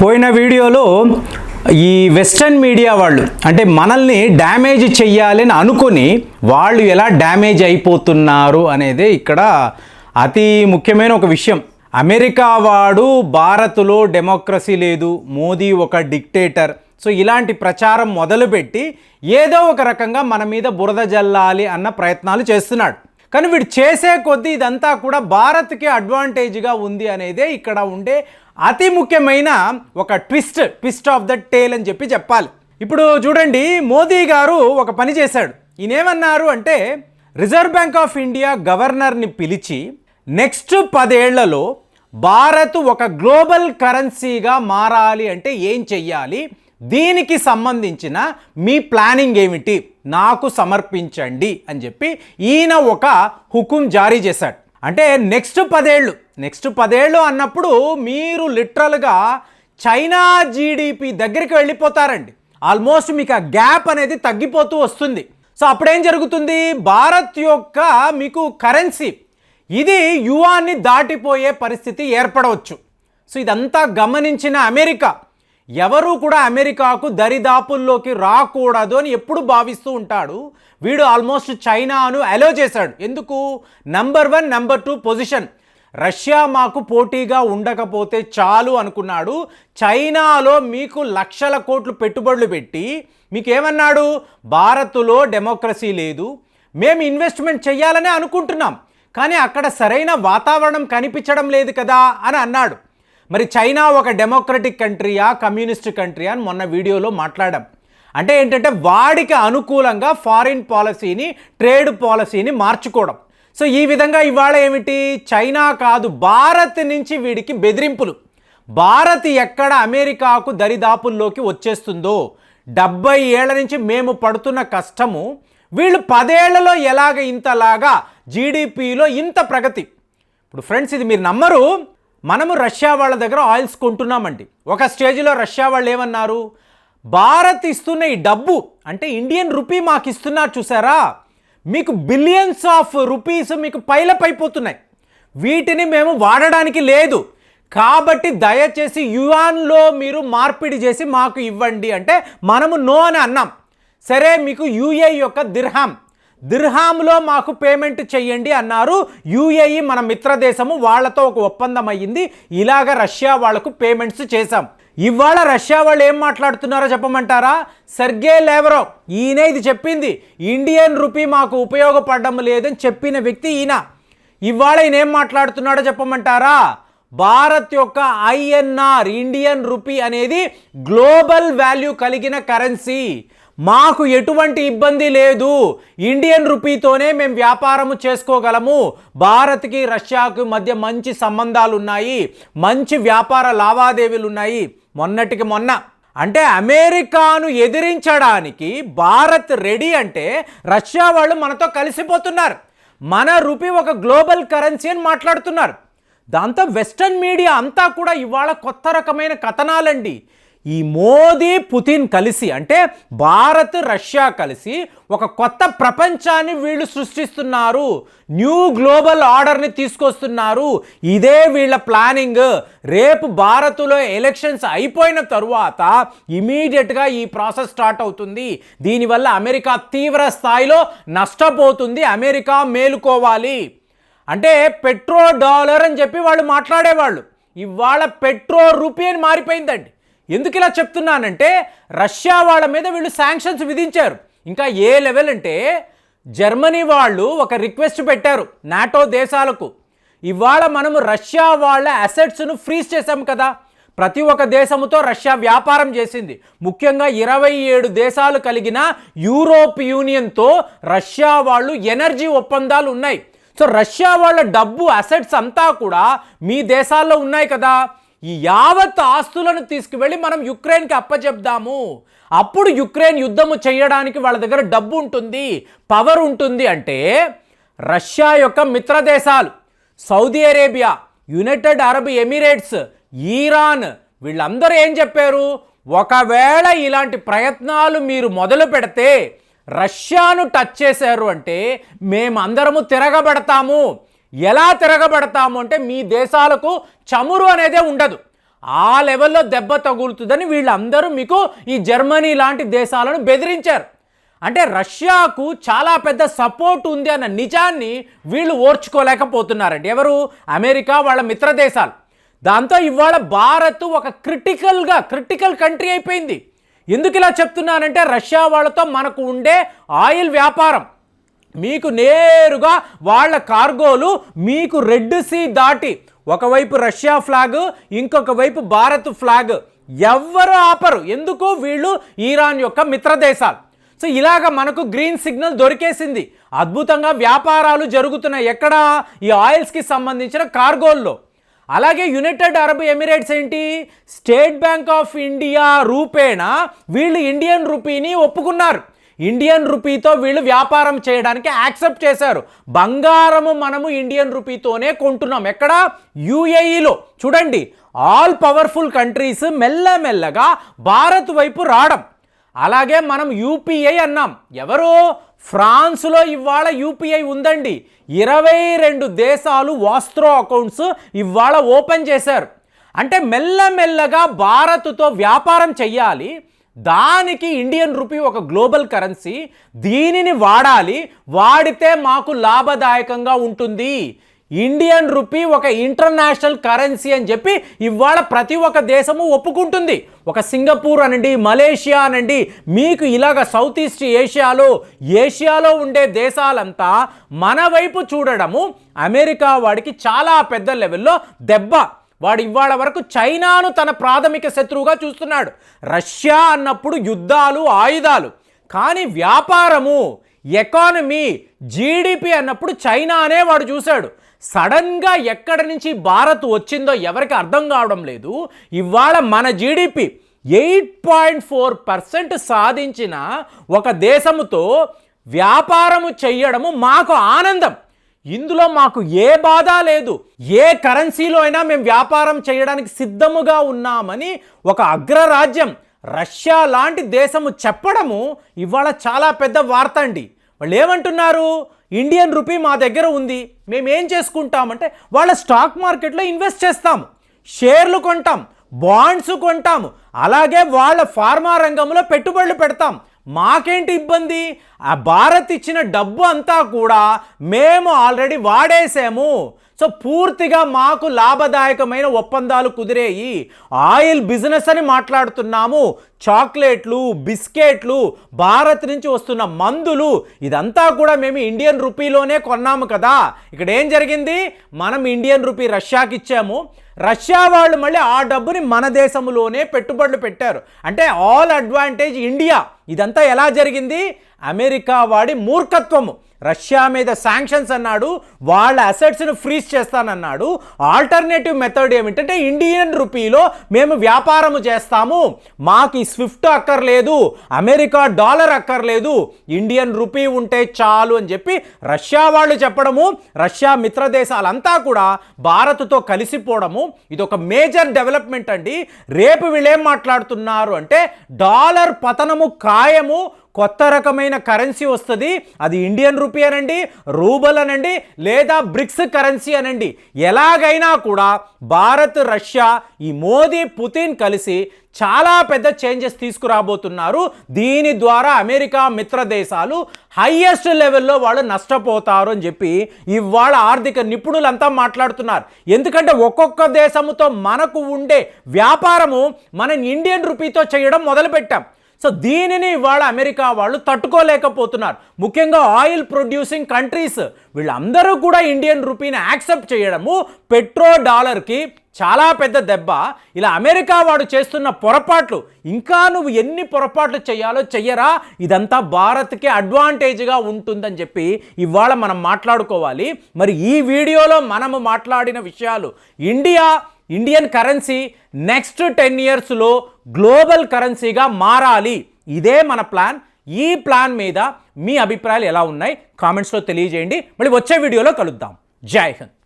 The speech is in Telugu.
పోయిన వీడియోలో ఈ వెస్టర్న్ మీడియా వాళ్ళు అంటే మనల్ని డ్యామేజ్ చెయ్యాలని అనుకొని వాళ్ళు ఎలా డ్యామేజ్ అయిపోతున్నారు అనేది ఇక్కడ అతి ముఖ్యమైన ఒక విషయం. అమెరికా వాడు భారత్లో డెమోక్రసీ లేదు మోదీ ఒక డిక్టేటర్. సో ఇలాంటి ప్రచారం మొదలుపెట్టి ఏదో ఒక రకంగా మన మీద బురద జల్లాలి అన్న ప్రయత్నాలు చేస్తున్నాడు. కానీ వీడు చేసే కొద్దీ ఇదంతా కూడా భారత్కి అడ్వాంటేజ్గా ఉంది అనేదే ఇక్కడ ఉండే అతి ముఖ్యమైన ఒక twist twist of the tale అని చెప్పి చెప్పాలి. ఇప్పుడు చూడండి మోదీ గారు ఒక పని చేశాడు. ఈయనేమన్నారు అంటే రిజర్వ్ బ్యాంక్ ఆఫ్ ఇండియా గవర్నర్ని పిలిచి నెక్స్ట్ పదేళ్ళలో భారత్ ఒక గ్లోబల్ కరెన్సీగా మారాలి అంటే ఏం చెయ్యాలి? దీనికి సంబంధించిన మీ ప్లానింగ్ ఏమిటి? నాకు సమర్పించండి అని చెప్పి ఈయన ఒక హుకుం జారీ చేశాడు. అంటే నెక్స్ట్ పదేళ్ళు నెక్స్ట్ పదేళ్ళు అన్నప్పుడు మీరు లిటరల్గా చైనా జీడిపి దగ్గరికి వెళ్ళిపోతారండి. ఆల్మోస్ట్ మీకు ఆ గ్యాప్ అనేది తగ్గిపోతూ వస్తుంది. సో అప్పుడేం జరుగుతుంది? భారత్ యొక్క మీకు కరెన్సీ ఇది యువాన్ని దాటిపోయే పరిస్థితి ఏర్పడవచ్చు. సో ఇదంతా గమనించిన అమెరికా. ఎవరూ కూడా అమెరికాకు దరిదాపుల్లోకి రాకూడదు అని ఎప్పుడు భావిస్తూ ఉంటాడు. వీడు ఆల్మోస్ట్ చైనాను అలో చేశాడు. ఎందుకు? Number one number two position Russia మాకు పోటీగా ఉండకపోతే చాలు అనుకున్నాడు. చైనాలో మీకు లక్షల కోట్లు పెట్టుబడులు పెట్టి మీకు ఏమన్నాడు భారత్లో డెమోక్రసీ లేదు. మేము ఇన్వెస్ట్మెంట్ చేయాలనే అనుకుంటున్నాం. కానీ అక్కడ సరైన వాతావరణం కనిపించడం లేదు కదా అని అన్నాడు. మరి చైనా ఒక డెమోక్రటిక్ కంట్రీయా కమ్యూనిస్ట్ కంట్రీయా అని మొన్న వీడియోలో మాట్లాడాం. అంటే ఏంటంటే వాడికి అనుకూలంగా ఫారిన్ పాలసీని ట్రేడ్ పాలసీని మార్చుకోవడం. సో ఈ విధంగా ఇవాళ ఏమిటి? చైనా కాదు భారత్ నుంచి వీడికి బెదిరింపులు. భారత్ ఎక్కడ అమెరికాకు దరిదాపుల్లోకి వచ్చేస్తుందో డెబ్బై ఏళ్ళ నుంచి మేము పడుతున్న కష్టము వీళ్ళు పదేళ్ళలో ఎలాగ ఇంతలాగా జీడిపిలో ఇంత ప్రగతి? ఇప్పుడు ఫ్రెండ్స్ ఇది మీరు నమ్మరు మనము రష్యా వాళ్ళ దగ్గర ఆయిల్స్ కొంటున్నామండి. ఒక స్టేజ్లో రష్యా వాళ్ళు ఏమన్నారు? భారత్ ఇస్తున్న ఈ డబ్బు అంటే ఇండియన్ రూపీ మాకు ఇస్తున్నారు చూసారా? మీకు బిలియన్స్ ఆఫ్ రూపీస్ మీకు పైలపైపోతున్నాయి. వీటిని మేము వాడడానికి లేదు. కాబట్టి దయచేసి యువాన్లో మీరు మార్పిడి చేసి మాకు ఇవ్వండి అంటే మనము నో అని అన్నాం. సరే మీకు యూఏ యొక్క దిర్హాం. దిర్హాంలో మాకు పేమెంట్ చెయ్యండి అన్నారు. యూఏఈ మన మిత్రదేశము వాళ్ళతో ఒక ఒప్పందం అయ్యింది ఇలాగ రష్యా వాళ్ళకు పేమెంట్స్ చేశాం. ఇవాళ రష్యా వాళ్ళు ఏం మాట్లాడుతున్నారో చెప్పమంటారా? సర్గే లేవరో ఈయనే ఇది చెప్పింది. ఇండియన్ రూపీ మాకు ఉపయోగపడడం లేదని చెప్పిన వ్యక్తి ఈయన. ఇవాళ ఈయన ఏం మాట్లాడుతున్నాడో చెప్పమంటారా? భారత్ యొక్క ఐఎన్ఆర్ ఇండియన్ రూపీ అనేది గ్లోబల్ వాల్యూ కలిగిన కరెన్సీ. మాకు ఎటువంటి ఇబ్బంది లేదు. ఇండియన్ రూపీతోనే మేము వ్యాపారము చేసుకోగలము. భారత్కి రష్యాకు మధ్య మంచి సంబంధాలు ఉన్నాయి మంచి వ్యాపార లావాదేవీలు ఉన్నాయి మొన్నటికి మొన్న. అంటే అమెరికాను ఎదిరించడానికి భారత్ రెడీ అంటే రష్యా వాళ్ళు మనతో కలిసిపోతున్నారు. మన రూపీ ఒక గ్లోబల్ కరెన్సీ అని మాట్లాడుతున్నారు. దాంతో వెస్టర్న్ మీడియా అంతా కూడా ఇవాళ కొత్త రకమైన కథనాలండి. ఈ మోదీ పుతిన్ కలిసి అంటే భారత్ రష్యా కలిసి ఒక కొత్త ప్రపంచాన్ని వీళ్ళు సృష్టిస్తున్నారు. న్యూ గ్లోబల్ ఆర్డర్ని తీసుకొస్తున్నారు. ఇదే వీళ్ళ ప్లానింగ్ రేపు భారత్లో ఎలక్షన్స్ అయిపోయిన తరువాత ఇమీడియట్గా ఈ ప్రాసెస్ స్టార్ట్ అవుతుంది. దీనివల్ల అమెరికా తీవ్ర స్థాయిలో నష్టపోతుంది. అమెరికా మేలుకోవాలి. అంటే పెట్రో డాలర్ అని చెప్పి వాళ్ళు మాట్లాడేవాళ్ళు. ఇవాళ పెట్రో రూపీ అని మారిపోయిందండి. ఎందుకు ఇలా చెప్తున్నానంటే రష్యా వాళ్ళ మీద వీళ్ళు శాంక్షన్స్ విధించారు. ఇంకా ఏ లెవెల్ అంటే జర్మనీ వాళ్ళు ఒక రిక్వెస్ట్ పెట్టారు నాటో దేశాలకు. ఇవాళ మనము రష్యా వాళ్ళ అసెట్స్ను ఫ్రీజ్ చేశాం కదా. ప్రతి ఒక్క దేశముతో రష్యా వ్యాపారం చేసింది. ముఖ్యంగా ఇరవై ఏడు దేశాలు కలిగిన యూరోప్ యూనియన్తో రష్యా వాళ్ళు ఎనర్జీ ఒప్పందాలు ఉన్నాయి. సో రష్యా వాళ్ళ డబ్బు అసెట్స్ అంతా కూడా మీ దేశాల్లో ఉన్నాయి కదా. ఈ యావత్ ఆస్తులను తీసుకువెళ్ళి మనం యుక్రెయిన్కి అప్పచెప్దాము అప్పుడు యుక్రెయిన్ యుద్ధము చేయడానికి వాళ్ళ దగ్గర డబ్బు ఉంటుంది పవర్ ఉంటుంది అంటే రష్యా యొక్క మిత్రదేశాలు Saudi Arabia United Arab Emirates Iran వీళ్ళందరూ ఏం చెప్పారు? ఒకవేళ ఇలాంటి ప్రయత్నాలు మీరు మొదలు పెడితే రష్యాను టచ్ చేశారు అంటే మేమందరము తిరగబడతాము. ఎలా తిరగబడతాము అంటే మీ దేశాలకు చమురు అనేదే ఉండదు. ఆ లెవెల్లో దెబ్బ తగులుతుందని వీళ్ళందరూ మీకు ఈ జర్మనీ లాంటి దేశాలను బెదిరించారు. అంటే రష్యాకు చాలా పెద్ద సపోర్ట్ ఉంది అన్న నిజాన్ని వీళ్ళు ఓర్చుకోలేకపోతున్నారండి. ఎవరు? అమెరికా వాళ్ళ మిత్ర దేశాలు. దాంతో ఇవాళ భారత్ ఒక క్రిటికల్గా క్రిటికల్ కంట్రీ అయిపోయింది. ఎందుకు ఇలా చెప్తున్నానంటే రష్యా వాళ్ళతో మనకు ఉండే ఆయిల్ వ్యాపారం. మీకు నేరుగా వాళ్ళ కార్గోలు మీకు రెడ్ సీ దాటి ఒకవైపు రష్యా ఫ్లాగ్ ఇంకొక వైపు భారత్ ఫ్లాగ్. ఎవ్వరు ఆపరు. ఎందుకు? వీళ్ళు ఈరాన్ యొక్క మిత్రదేశాలు. సో ఇలాగ మనకు గ్రీన్ సిగ్నల్ దొరికేసింది. అద్భుతంగా వ్యాపారాలు జరుగుతున్నాయి ఎక్కడ? ఈ ఆయిల్స్కి సంబంధించిన కార్గోల్లో. అలాగే యునైటెడ్ అరబ్ ఎమిరేట్స్ ఏంటి? స్టేట్ బ్యాంక్ ఆఫ్ ఇండియా రూపేణ వీళ్ళు ఇండియన్ రూపీని ఒప్పుకున్నారు. ఇండియన్ రూపీతో వీళ్ళు వ్యాపారం చేయడానికి యాక్సెప్ట్ చేశారు. బంగారము మనము ఇండియన్ రూపీతోనే కొంటున్నాం. ఎక్కడ? యుఏఈలో. చూడండి ఆల్ పవర్ఫుల్ కంట్రీస్ మెల్లమెల్లగా భారత్ వైపు రావడం. అలాగే మనం యూపీఐ అన్నాం. ఎవరు? ఫ్రాన్స్లో ఇవాళ యూపీఐ ఉందండి. ఇరవై రెండు దేశాలు వాస్త్రో అకౌంట్స్ ఇవాళ ఓపెన్ చేశారు. అంటే మెల్లమెల్లగా భారత్తో వ్యాపారం చెయ్యాలి. దానికి ఇండియన్ రూపీ ఒక గ్లోబల్ కరెన్సీ దీనిని వాడాలి వాడితే మాకు లాభదాయకంగా ఉంటుంది. ఇండియన్ రూపీ ఒక ఇంటర్నేషనల్ కరెన్సీ అని చెప్పి ఇవాళ ప్రతి ఒక్క దేశము ఒప్పుకుంటుంది. ఒక సింగపూర్ అనండి మలేషియా అనండి మీకు ఇలాగ సౌత్ ఈస్ట్ ఏషియాలో ఏషియాలో ఉండే దేశాలంతా మన వైపు చూడడము అమెరికా వాడికి చాలా పెద్ద లెవెల్లో దెబ్బ వాడు ఇవాళ వరకు చైనాను తన ప్రాథమిక శత్రువుగా చూస్తున్నాడు. రష్యా అన్నప్పుడు యుద్ధాలు ఆయుధాలు. కానీ వ్యాపారము ఎకానమీ జీడిపి అన్నప్పుడు చైనా అనే వాడు చూశాడు. సడన్గా ఎక్కడి నుంచి భారత్ వచ్చిందో ఎవరికి అర్థం కావడం లేదు. ఇవాళ మన GDP eight point four percent సాధించిన ఒక దేశముతో వ్యాపారము చెయ్యడము మాకు ఆనందం. ఇందులో మాకు ఏ బాధ లేదు. ఏ కరెన్సీలో అయినా మేము వ్యాపారం చేయడానికి సిద్ధముగా ఉన్నామని ఒక అగ్రరాజ్యం రష్యా లాంటి దేశము చెప్పడము ఇవాళ చాలా పెద్ద వార్త అండి. వాళ్ళు ఏమంటున్నారు? ఇండియన్ రూపీ మా దగ్గర ఉంది. మేము ఏం చేసుకుంటామంటే వాళ్ళ స్టాక్ మార్కెట్లో ఇన్వెస్ట్ చేస్తాము. షేర్లు కొంటాం బాండ్స్ కొంటాము. అలాగే వాళ్ళ ఫార్మా రంగంలో పెట్టుబడులు పెడతాం. మాకేంటి ఇబ్బంది? ఆ భారత్ ఇచ్చిన డబ్బు అంతా కూడా మేము ఆల్రెడీ వాడేసాము. సో పూర్తిగా మాకు లాభదాయకమైన ఒప్పందాలు కుదిరేయి. ఆయిల్ బిజినెస్ అని మాట్లాడుతున్నాము. చాక్లెట్లు బిస్కెట్లు భారత్ నుంచి వస్తున్న మందులు ఇదంతా కూడా మేము ఇండియన్ రూపీలోనే కొన్నాము కదా. ఇక్కడ ఏం జరిగింది? మనం ఇండియన్ రూపీ రష్యాకి ఇచ్చాము. రష్యా వాళ్ళు మళ్ళీ ఆ డబ్బుని మన దేశంలోనే పెట్టుబడులు పెట్టారు. అంటే ఆల్ అడ్వాంటేజ్ ఇండియా. ఇదంతా ఎలా జరిగింది? అమెరికా వాడి మూర్ఖత్వము. రష్యా మీద శాంక్షన్స్ అన్నాడు వాళ్ళ అసెట్స్ను ఫ్రీజ్ చేస్తానన్నాడు. ఆల్టర్నేటివ్ మెథడ్ ఏమిటంటే ఇండియన్ రూపీలో మేము వ్యాపారము చేస్తాము. మాకు ఈ స్విఫ్ట్ అక్కర్లేదు అమెరికా డాలర్ అక్కర్లేదు ఇండియన్ రూపీ ఉంటే చాలు అని చెప్పి రష్యా వాళ్ళు చెప్పడము రష్యా మిత్ర దేశాలంతా కూడా భారత్తో కలిసిపోవడము. ఇది ఒక మేజర్ డెవలప్మెంట్ అండి. రేపు వీళ్ళేం మాట్లాడుతున్నారు అంటే డాలర్ పతనము ఖాయము కొత్త రకమైన కరెన్సీ వస్తుంది. అది ఇండియన్ రూపీ అనండి రూబల్ అనండి లేదా బ్రిక్స్ కరెన్సీ అనండి. ఎలాగైనా కూడా భారత్ రష్యా ఈ మోదీ పుతిన్ కలిసి చాలా పెద్ద చేంజెస్ తీసుకురాబోతున్నారు. దీని ద్వారా అమెరికా మిత్ర దేశాలు హయ్యెస్ట్ లెవెల్లో వాళ్ళు నష్టపోతారు అని చెప్పి ఇవాళ ఆర్థిక నిపుణులంతా మాట్లాడుతున్నారు. ఎందుకంటే ఒక్కొక్క దేశముతో మనకు ఉండే వ్యాపారము మనం ఇండియన్ రూపీతో చేయడం మొదలుపెట్టాం. సో దీనిని ఇవాళ అమెరికా వాళ్ళు తట్టుకోలేకపోతున్నారు. ముఖ్యంగా ఆయిల్ ప్రొడ్యూసింగ్ కంట్రీస్ వీళ్ళందరూ కూడా ఇండియన్ రూపీని యాక్సెప్ట్ చేయడము పెట్రో డాలర్కి చాలా పెద్ద దెబ్బ. ఇలా అమెరికా వాడు చేస్తున్న పొరపాట్లు ఇంకా నువ్వు ఎన్ని పొరపాట్లు చేయాలో చెయ్యరా? ఇదంతా భారత్కి అడ్వాంటేజ్గా ఉంటుందని చెప్పి ఇవాళ మనం మాట్లాడుకోవాలి. మరి ఈ వీడియోలో మనము మాట్లాడిన విషయాలు India Indian currency next ten ఇయర్స్లో గ్లోబల్ కరెన్సీగా మారాలి. ఇదే మన ప్లాన్ ఈ ప్లాన్ మీద మీ అభిప్రాయాలు ఎలా ఉన్నాయి? కామెంట్స్లో తెలియజేయండి. మళ్ళీ వచ్చే వీడియోలో కలుద్దాం. జై హింద్.